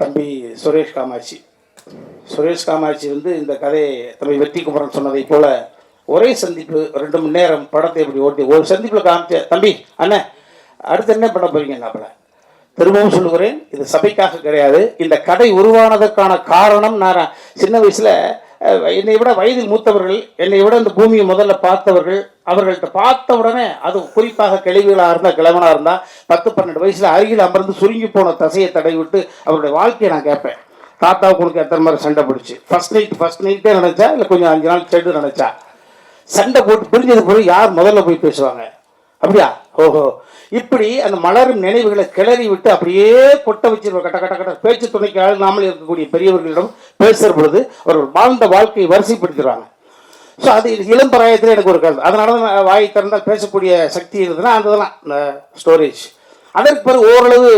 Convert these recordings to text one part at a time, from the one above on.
தம்பி சுரேஷ் காமாட்சி. சுரேஷ் காமாட்சி வந்து இந்த கதையை தம்பி வெற்றி குமரன் சொன்னதை போல ஒரே சந்திப்பு ரெண்டு மணி நேரம் படத்தை இப்படி ஓட்டி ஒரு சந்திப்பில் காமிச்ச தம்பி அண்ணன் அடுத்து என்ன பண்ண போறீங்க நாப்பல திரும்பவும் சொல்லுகிறேன் இது சபைக்காக கிடையாது. இந்த கதை உருவானதற்கான காரணம் நான் சின்ன வயசில் என்னை விட வயதில் மூத்தவர்கள் என்னை விட இந்த பூமியை முதல்ல பார்த்தவர்கள் அவர்கள்ட்ட பார்த்த உடனே அது குறிப்பாக கிழவிகளாக இருந்தால் கிழவனாக இருந்தால் பத்து பன்னெண்டு வயசில் அருகில் அமர்ந்து சுருங்கி போன தசையை தடை விட்டு அவருடைய வாழ்க்கையை நான் கேட்பேன். தாத்தாவுக்கு உனக்கு எத்தனை மாதிரி சண்டை பிடிச்சி ஃபர்ஸ்ட் நைட் ஃபர்ஸ்ட் நைட்டே நினச்சா இல்லை கொஞ்சம் அஞ்சு நாள் செட்டு நினச்சா? சண்டை போட்டு பிரிஞ்சது பிறகு யார் முதல்ல போய் பேசுவாங்க? அப்படியா? ஓஹோ. இப்படி அந்த மலரும் நினைவுகளை கிளறி விட்டு அப்படியே கொட்ட வச்சிருவோம். கட்ட கட்ட கட்ட. பேச்சு துணைக்கு ஆள் நாமல் இருக்கக்கூடிய பெரியவர்களிடம் பேசுகிற பொழுது அவர்கள் வாழ்ந்த வாழ்க்கையை வரிசைப்படுத்துகிறாங்க ஸோ அது இளம் பிராயத்தில் எனக்கு ஒரு கருத்து. அதனால தான் வாய் திறந்தால் பேசக்கூடிய சக்தி இருந்ததுன்னா அந்த இதெல்லாம் இந்த ஸ்டோரேஜ் அதற்கு பிறகு ஓரளவு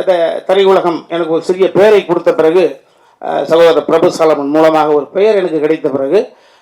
இந்த திரையுலகம் எனக்கு ஒரு சிறிய பெயரை கொடுத்த பிறகு சகோதர சகோதரர் பிரபு சாலமன் மூலமாக ஒரு பெயர் எனக்கு கிடைத்த பிறகு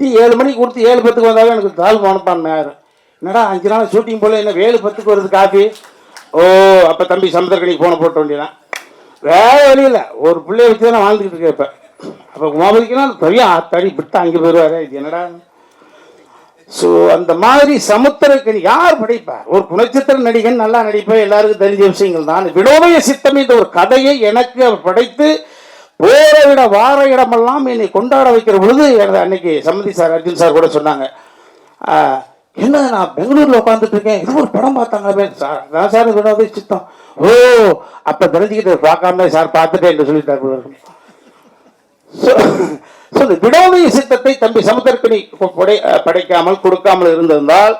டீ ஏழு மணிக்கு கொடுத்து ஏழு பத்துக்கு வந்தாவே எனக்கு தாழ் மனப்பான் நேரம் என்னடா அஞ்சு நாள் ஷூட்டிங் போல என்ன ஏழு பத்துக்கு வருது காஃபி ஓ அப்போ தம்பி சமுத்திரக்கணிக்கு போன போட்ட வேண்டியதான் வேற வழி இல்லை. ஒரு பிள்ளைய வச்சு தான் வாழ்ந்துக்கிட்டு இருக்கேன் இப்போ. அப்போ மோபதிக்கெல்லாம் பெரிய ஆத்தாடி விட்டு அங்கே போயிடுவாரு. இது என்னடா? ஸோ அந்த மாதிரி சமுத்திரக்கணி யார் படைப்பார் ஒரு குணச்சித்திர நடிகன் நல்லா நடிப்பேன் எல்லாருக்கும் தெரிஞ்ச விஷயங்கள் தான். வினோதய சித்தம் இந்த ஒரு கதையை எனக்கு அவர் படைத்து போற இட வார இடமெல்லாம் என்னை கொண்டாட வைக்கிற பொழுது எனது அன்னைக்கு சம்மதி சார் அர்ஜுன் சார் கூட சொன்னாங்க. என்ன நான் பெங்களூர்ல உட்காந்துட்டு இருக்கேன்? இது ஒரு படம் பார்த்தாங்க சார் அதான் சார் வினோதய சித்தம். ஓ அப்ப தெரிஞ்சுக்கிட்டு பார்க்காம சார் பார்த்துட்டேன் என்று சொல்லிட்டாரு So, இந்த விடோதய சித்தத்தை தம்பி சமுத்திரக்கணி படை படைக்காமல் கொடுக்காமல் இருந்திருந்தால்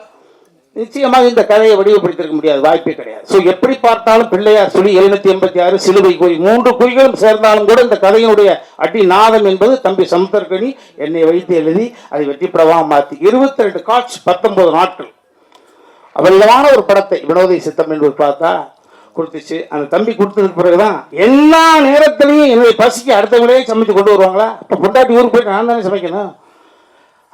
நிச்சயமாக இந்த கதையை வடிவப்படுத்திருக்க முடியாது வாய்ப்பே கிடையாது. ஸோ எப்படி பார்த்தாலும் பிள்ளையார் சொல்லி எழுநூத்தி எண்பத்தி ஆறு சிலுவை கோயில் மூன்று குறிகளும் சேர்ந்தாலும் கூட இந்த கதையினுடைய அடி நாதம் என்பது தம்பி சமுத்திரக்கணி என்னை வைத்து எழுதி அதை வெற்றி படமாக மாற்றி இருபத்தி ரெண்டு காட்சி பத்தொன்பது நாட்கள். அவல்லமான ஒரு படத்தை வினோதை சித்தம் என்று பார்த்தா கொடுத்துச்சு. அந்த தம்பி கொடுத்ததுக்கு பிறகுதான் எல்லா நேரத்திலையும் என்னுடைய பசிக்கு அடுத்தவங்களே சமைச்சு கொண்டு வருவாங்களா? அப்போ பொண்டாட்டி ஊருக்கு போய் நான் தானே சமைக்கணும்?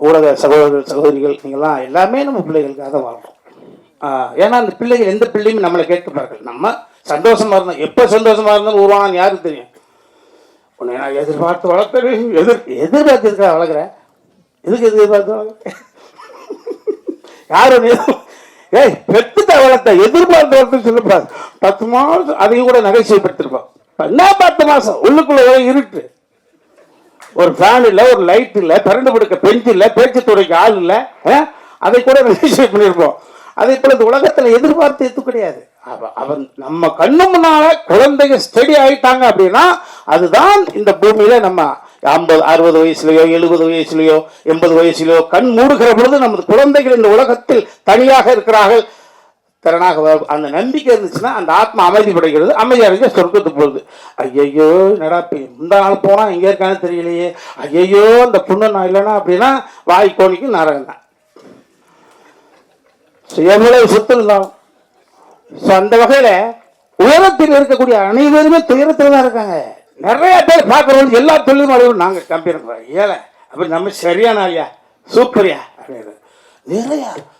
ஊடக சகோதரர்கள் சகோதரிகள் நீங்கள்லாம் எல்லாமே நம்ம பிள்ளைகளுக்காக தான் வாழ்கிறோம் ஏன்னா அந்த பிள்ளைகள் எந்த பிள்ளையும் நம்மளை கேட்டுப்பார்கள் நம்ம சந்தோஷமா இருந்தோம் எப்போ சந்தோஷமா இருந்தாலும் உருவானான்னு யாருக்கு தெரியும்? உன்னை நான் எதிர்பார்த்து வளர்த்தேன் எதிர் எதிர்பார்த்து எதுக்காக வளர்க்குறேன். எதுக்கு எதிர்பார்த்து வளர்க்குறேன்? யாரும் ஏய் பெத்துட்ட வளர்த்த எதிர்பார்த்து வளர்த்து சொல்லப்பாரு பத்து மாதம் அதையும் கூட நகைச்சுவைப்படுத்திருப்பான். என்ன பத்து மாதம் உள்ளுக்குள்ளே இருட்டு. ஒரு ஃபேன் இல்லை ஒரு லைட் இல்லை கரண்ட் படுக்க பெஞ்ச் இல்லை பேச்சு துறைக்கு ஆள் இல்லை அதை கூட ரிஜிஸ்டர் பண்ணியிருப்போம் அதே போல இந்த உலகத்தில் எதிர்பார்த்து எது கிடையாது. அவன் நம்ம கண்ணு முன்னால குழந்தைங்க ஸ்டடி ஆயிட்டாங்க அப்படின்னா அதுதான் இந்த பூமியில நம்ம ஐம்பது அறுபது வயசுலயோ எழுபது வயசுலயோ எண்பது வயசுலயோ கண் மூடுகிற பொழுது நமது குழந்தைகள் இந்த உலகத்தில் தனியாக இருக்கிறார்கள். திறனாக வரும். அந்த நம்பிக்கை இருந்துச்சுன்னா அந்த ஆத்மா அமைதி படைக்கிறது அமைதியாக அடைஞ்ச சொர்க்கத்துக்கு போகுது. ஐயையோ என்னடா இந்த நாள் போனால் எங்கே இருக்கான்னு தெரியலையே. ஐயையோ அந்த புண்ணு நான் இல்லைன்னா அப்படின்னா வாய் கோணிக்கும் நரகம் தான். ஸோ எவ்வளவு சொத்து இருந்தாலும். ஸோ அந்த வகையில் உயரத்தில் இருக்கக்கூடிய அனைவருமே துயரத்தில் தான் இருக்காங்க. நிறைய பேர் பார்க்குறவங்க எல்லா தொழிலும் அடைவோம் நாங்கள் கம்பெனி ஏழை அப்படி நம்ம சரியான ஐயா சூப்பரியா? அப்படின்னு நிறையா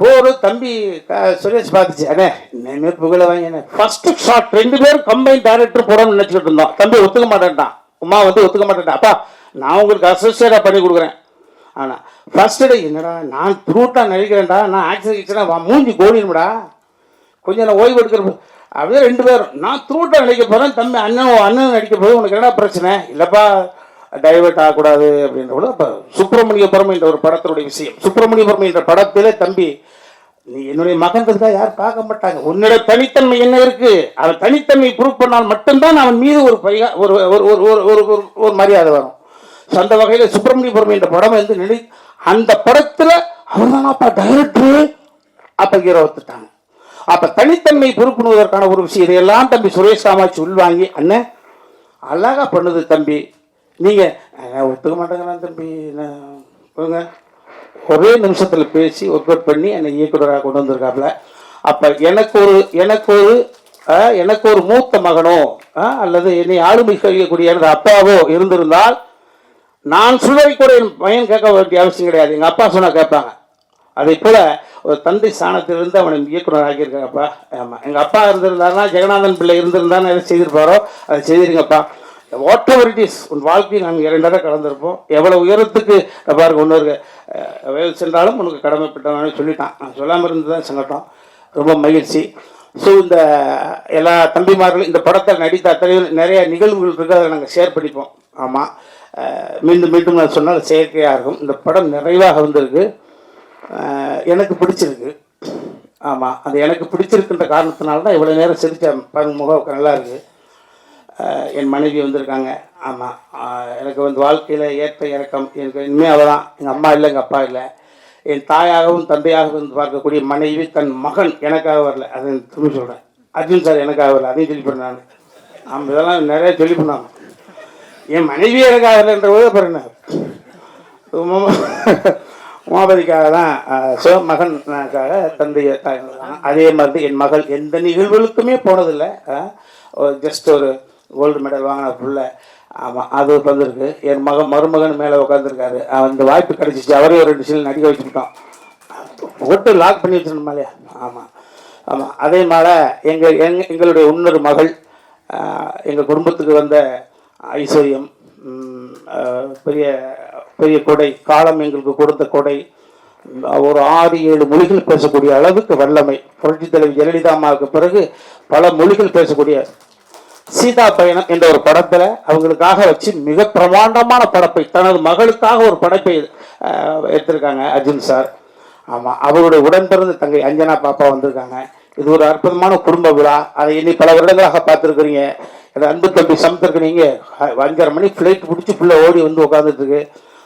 போரு தம்பி சுரேஷ் பார்த்துச்சு அண்ணே இனிமே புகழ வாங்க ஃபர்ஸ்ட் ஷாட் ரெண்டு பேரும் கம்பைன் டேரக்டர் போடணும்னு நினச்சிக்கிட்டு இருந்தோம். தம்பி ஒத்துக்க மாட்டேன்ட்டான். உமா வந்து ஒத்துக்க மாட்டேன்ட்டான் அப்பா நான் உங்களுக்கு அசோசியேட்டாக பண்ணி கொடுக்குறேன். ஆனால் ஃபர்ஸ்ட் டே என்னடா நான் த்ரூட்டாக நடிக்கிறேன்டா. நான் ஆக்சிடென்ட் கிச்சனா மூஞ்சி கோடிடும்டா கொஞ்சம் நான் ஓய்வு எடுக்கிற அப்படியே ரெண்டு பேரும். நான் த்ரூட்டாக நடிக்க போகிறேன் தம்பி அண்ணன் அண்ணன் நடிக்க போது உனக்கு என்ன பிரச்சனை? இல்லைப்பா டைவெர்ட் ஆகக்கூடாது அப்படின்ற போது அப்போ சுப்பிரமணியபுரம் என்ற ஒரு படத்தினுடைய விஷயம். சுப்பிரமணியபுரம் என்ற படத்திலே தம்பி நீ என்னுடைய மகன்றதுக்காக யாரும் பார்க்க மாட்டாங்க. உன்னோட தனித்தன்மை என்ன இருக்கு? அவன் தனித்தன்மை ப்ரூவ் பண்ணால் மட்டும்தான் அவன் மீது ஒரு பையா ஒரு ஒரு ஒரு ஒரு ஒரு ஒரு ஒரு மரியாதை வரும். ஸோ அந்த வகையில் சுப்பிரமணியபுரம் என்ற படம் வந்து நினை அந்த படத்தில் அவர் தானப்பா டைரக்டரு அப்போ ஹீரோ வந்துட்டாங்க. அப்போ தனித்தன்மை பொறுப்புணுவதற்கான ஒரு விஷயம் இதையெல்லாம் தம்பி சுரேஷ் காமாட்சி உள்வாங்கி அண்ணன் அழகா பண்ணுது தம்பி. நீங்கள் ஒத்துக்க மாட்டேங்கிறான் தம்பி. நான் ஒரே நிமிஷத்தில் பேசி ஒர்க் அவுட் பண்ணி என்னை இயக்குனராக கொண்டு வந்திருக்காப்புல அப்போ எனக்கு ஒரு எனக்கு ஒரு எனக்கு ஒரு மூத்த மகனோ அல்லது என்னை ஆளுமை செய்யக்கூடிய எனது அப்பாவோ இருந்திருந்தால் நான் சொல்வதை கூட என் பையன் கேட்க வேண்டிய அவசியம் கிடையாது. எங்கள் அப்பா சொன்னால் கேட்பாங்க. அதே போல் ஒரு தந்தை ஸ்தானத்திலிருந்து அவனை இயக்குனர் ஆக்கியிருக்காங்கப்பா ஆமாம் எங்கள் அப்பா இருந்திருந்தாருன்னா ஜெகநாதன் பிள்ளை இருந்திருந்தான்னு எதை செய்திருப்பாரோ அதை செய்திருங்கப்பா. வாட் எவர் இட் இஸ் உன் வாழ்க்கையை நாங்கள் இரண்டாக கலந்துருப்போம். எவ்வளோ உயரத்துக்கு பாருங்க ஒன்று வயல் சென்றாலும் உனக்கு கடமைப்பட்டவனு சொல்லிட்டான். நான் சொல்லாமல் இருந்து தான் சங்கட்டம் ரொம்ப மகிழ்ச்சி. ஸோ இந்த எல்லா தம்பிமார்களும் இந்த படத்தில் நடித்த அத்தனை நிறைய நிகழ்வுகள் இருக்கு அதை நாங்கள் ஷேர் பண்ணிப்போம் ஆமாம் மீண்டும் மீண்டும் நான் சொன்னால் செயற்கையாக இருக்கும். இந்த படம் நிறைவாக வந்திருக்கு. எனக்கு பிடிச்சிருக்கு. ஆமாம் அது எனக்கு பிடிச்சிருக்குன்ற காரணத்தினால தான் இவ்வளோ நேரம் சிரித்த பாருங்க முகம் நல்லா இருக்குது என் மனைவி வந்திருக்காங்க. ஆமாம் எனக்கு வந்து வாழ்க்கையில் ஏற்ற இறக்கம். எனக்கு இனிமேல் அவள் தான் எங்கள் அம்மா இல்லை எங்கள் அப்பா இல்லை. என் தாயாகவும் தந்தையாகவும் வந்து பார்க்கக்கூடிய மனைவி தன் மகன் எனக்காக வரல. அது திரும்பி சொல்கிறேன் அர்ஜுன் சார் எனக்காக வரல. அதையும் சொல்லி நான். ஆமாம் இதெல்லாம் நிறைய சொல்லி பண்ணாங்க என் மனைவி எனக்காக வரலன்ற போது அப்புறம் என்ன? உமாபதிக்காக தான் அஹ், சிவமகனுக்காக தந்தை தாய் அதே மாதிரி என் மகள் எந்த நிகழ்வுகளுக்குமே போனதில்லை. ஜஸ்ட் ஒரு கோல்டு மெடல் வாங்கின புள்ள. ஆமாம் அது வந்திருக்கு என் மகன் மருமகன் மேலே உட்காந்துருக்காரு அந்த வாய்ப்பு கிடச்சிச்சு. அவரே ஒரு ரெண்டு சீல் நடிக்க வச்சுக்கிட்டோம். போட்டு லாக் பண்ணி வச்சிருந்தோம் இல்லையா ஆமாம் ஆமாம் அதே மாதிரி எங்கள் எங் எங்களுடைய இன்னொரு மகள் எங்கள் குடும்பத்துக்கு வந்த ஐஸ்வர்யம் பெரிய பெரிய கொடை காலம் எங்களுக்கு கொடுத்த கொடை. ஒரு ஆறு ஏழு மொழிகள் பேசக்கூடிய அளவுக்கு வல்லமை. புரட்சித் தலைவி ஜெயலலிதா அம்மாவுக்கு பிறகு பல மொழிகள் பேசக்கூடிய சீதா பயணம் என்ற ஒரு படத்தில் அவங்களுக்காக வச்சு மிக பிரமாண்டமான படைப்பை தனது மகளுக்காக ஒரு படைப்பை எடுத்திருக்காங்க அர்ஜுன் சார். ஆமாம் அவருடைய உடன் பிறந்த தங்கை அஞ்சனா பாப்பா வந்திருக்காங்க. இது ஒரு அற்புதமான குடும்ப விழா. அதை இனி பல வருடங்களாக பார்த்துருக்குறீங்க. அந்த அன்பு தம்பி சமத்திற்கு நீங்கள் அஞ்சரை மணி ஃப்ளைட் பிடிச்சி ஃபுல்லாக ஓடி வந்து உட்காந்துட்டு இருக்கு.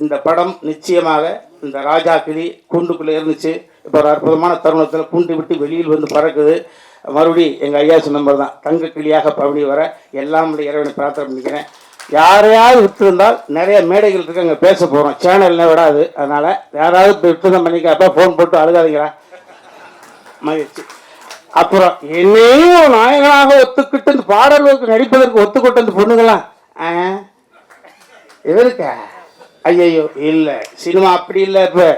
இந்த படம் நிச்சயமாக இந்த ராஜா கிளி கூண்டுக்குள்ளே இருந்துச்சு. இப்போ ஒரு அற்புதமான தருணத்தில் கூண்டு விட்டு வெளியில் வந்து பறக்குது. மறுபடி எங்கள் ஐயா சொன்ன மாதிரி தான் தங்க கிளியாக பவனி வர எல்லாம் இறைவனை பிரார்த்தனை பண்ணிக்கிறேன். யாரையாவது விட்டுருந்தால் நிறைய மேடைகள் இருக்கு அங்கே பேச போகிறோம் சேனல்ல விடாது. அதனால் யாராவது இப்போ விட்டுருந்தா பண்ணிக்கப்பா ஃபோன் போட்டு அழுகாதீங்களா மகிழ்ச்சி. அப்புறம் என்னையும் நாயகனாக ஒத்துக்கிட்டு இந்த பாடல்களுக்கு நடிப்பதற்கு ஒத்துக்கிட்டு அந்த பொண்ணுங்களாம் இவருக்கா? ஐயையோ இல்லை. சினிமா அப்படி இல்லை இப்போ.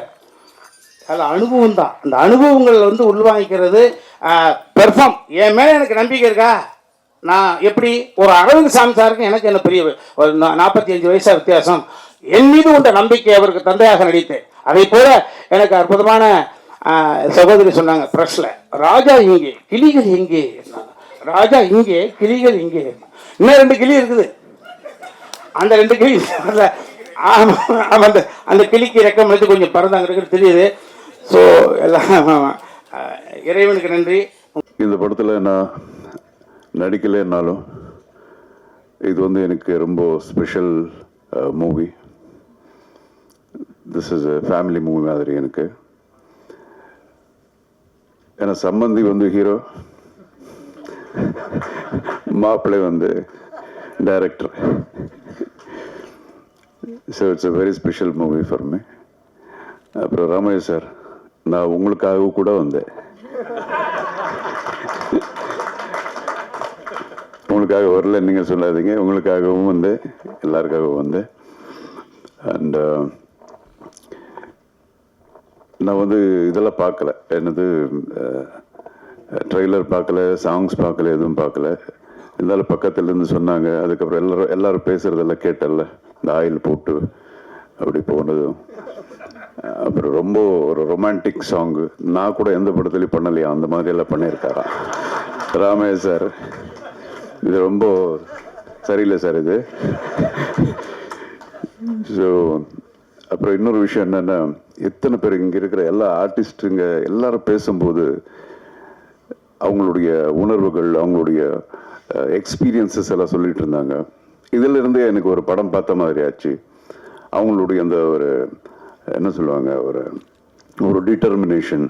அதில் அனுபவம் தான். அந்த அனுபவங்கள் வந்து உள்வாங்கிக்கிறது பெர்ஃபார்ம் என் மேலே எனக்கு நம்பிக்கை இருக்கா? நான் எப்படி? ஒரு அரவிந்த் சாமி சாருக்கு எனக்கு என்ன பெரிய ஒரு நாற்பத்தி அஞ்சு வயசாக வித்தியாசம். என் மீது உண்ட நம்பிக்கை அவருக்கு தந்தையாக நடித்தேன். அதை போல எனக்கு அற்புதமான சகோதரி சொன்னாங்க ப்ரெஸ்ல ராஜா இங்கே கிளிகள் எங்கே ராஜா இங்கே கிளிகள் இங்கே. இன்னும் ரெண்டு கிளி இருக்குது? அந்த ரெண்டு கிளி ஆமாம் அந்த அந்த கிளிக்கு ரெக்கம் எடுத்து கொஞ்சம் பறந்தாங்கிறது தெரியுது. ஸோ எல்லாம் இறைவனுக்கு நன்றி. இந்த படத்தில் நான் நடிக்கலைன்னாலும் இது வந்து எனக்கு ரொம்ப special movie this is family movie மாதிரி எனக்கு. ஏன்னா சம்பந்தி வந்து ஹீரோ மாப்பிள்ளை வந்து director so it's a very special movie for me அப்புறம் ராமையா சார் நான் உங்களுக்காக கூட வந்தேன். உங்களுக்காக வரல நீங்கள் சொல்லாதீங்க. உங்களுக்காகவும் வந்து எல்லாருக்காகவும் வந்து அண்ட் uh, நான் வந்து இதெல்லாம் பார்க்கல. என்னது ட்ரெய்லர் பார்க்கல சாங்ஸ் பார்க்கல எதுவும் பார்க்கல. இருந்தாலும் பக்கத்துலேருந்து சொன்னாங்க. அதுக்கப்புறம் எல்லோரும் எல்லோரும் பேசுகிறதெல்லாம் கேட்டல இந்த ஆயில் போட்டு அப்படி போனதும் அப்புறம் ரொம்ப ஒரு ரொமான்டிக் சாங்கு நான் கூட எந்த படத்துலையும் பண்ணலையா? அந்த மாதிரியெல்லாம் பண்ணியிருக்காராம் ராமையா சார் இது ரொம்ப சரியில்லை சார் இது. ஸோ அப்புறம் இன்னொரு விஷயம் என்னென்னா எத்தனை பேர் இங்கே இருக்கிற எல்லா ஆர்டிஸ்ட்டுங்க எல்லாரும் பேசும்போது அவங்களுடைய உணர்வுகள் அவங்களுடைய எக்ஸ்பீரியன்சஸ் எல்லாம் சொல்லிட்டு இருந்தாங்க. இதுல இருந்தே எனக்கு ஒரு படம் பார்த்த மாதிரி ஆச்சு. அவங்களுடைய அந்த ஒரு என்ன சொல்லுவாங்க ஒரு ஒரு டிட்டர்மினேஷன்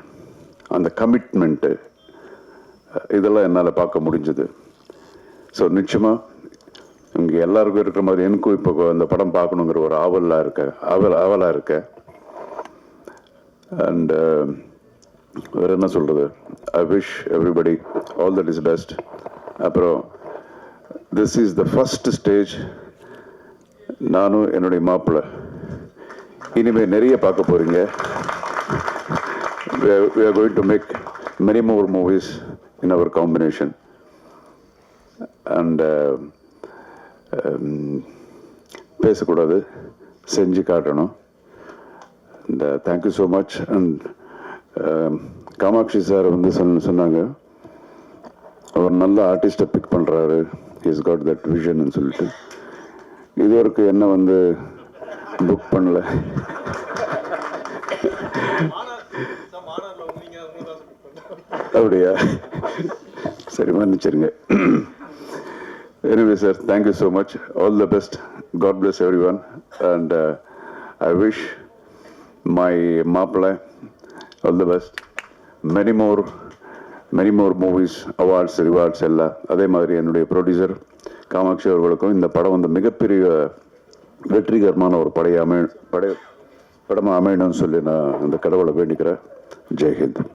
அந்த கமிட்மெண்ட்டு இதெல்லாம் என்னால் பார்க்க முடிஞ்சது. ஸோ நிச்சயமாக இங்கே எல்லாருக்கும் இருக்கிற மாதிரி எனக்கும் இப்போ அந்த படம் பார்க்கணுங்கிற ஒரு ஆவலாக இருக்க ஆவல் ஆவலாக இருக்க. அண்டு வேறு என்ன சொல்கிறது I wish everybody all that is best அப்புறம் this is the first stage நானும் என்னுடைய மாப்பிள்ளை இனிமேல் நிறைய பார்க்க போறீங்க. We are, we are going to make many more movies in our combination. Uh, um, பேசக்கூடாது. செஞ்சு காட்டணும். இந்த thank you so much and Kamakshi sir வந்து சொன்ன சொன்னாங்க. அவர் நல்ல ஆர்டிஸ்ட்டை பிக் பண்ணுறாரு இஸ் காட் தட் விஷன் சொல்லிட்டு. இது வரைக்கும் என்ன வந்து புக் பண்ணல. அப்படியா? சரி மன்னிச்சிருங்க. Anyway sir thank you so much all the best God bless everyone and I wish my மாப்பிள்ளை all the best many more many more movies awards rewards எல்லாம் அதே மாதிரி என்னுடைய ப்ரொடியூசர் காமாட்சி அவர்களுக்கும் இந்த படம் வந்து மிகப்பெரிய வெற்றிகரமான ஒரு படையை அமை படை படமாக அமையணும்னு சொல்லி நான் அந்த கடவுளை வேண்டிக்கிறேன். ஜெய்ஹிந்த்.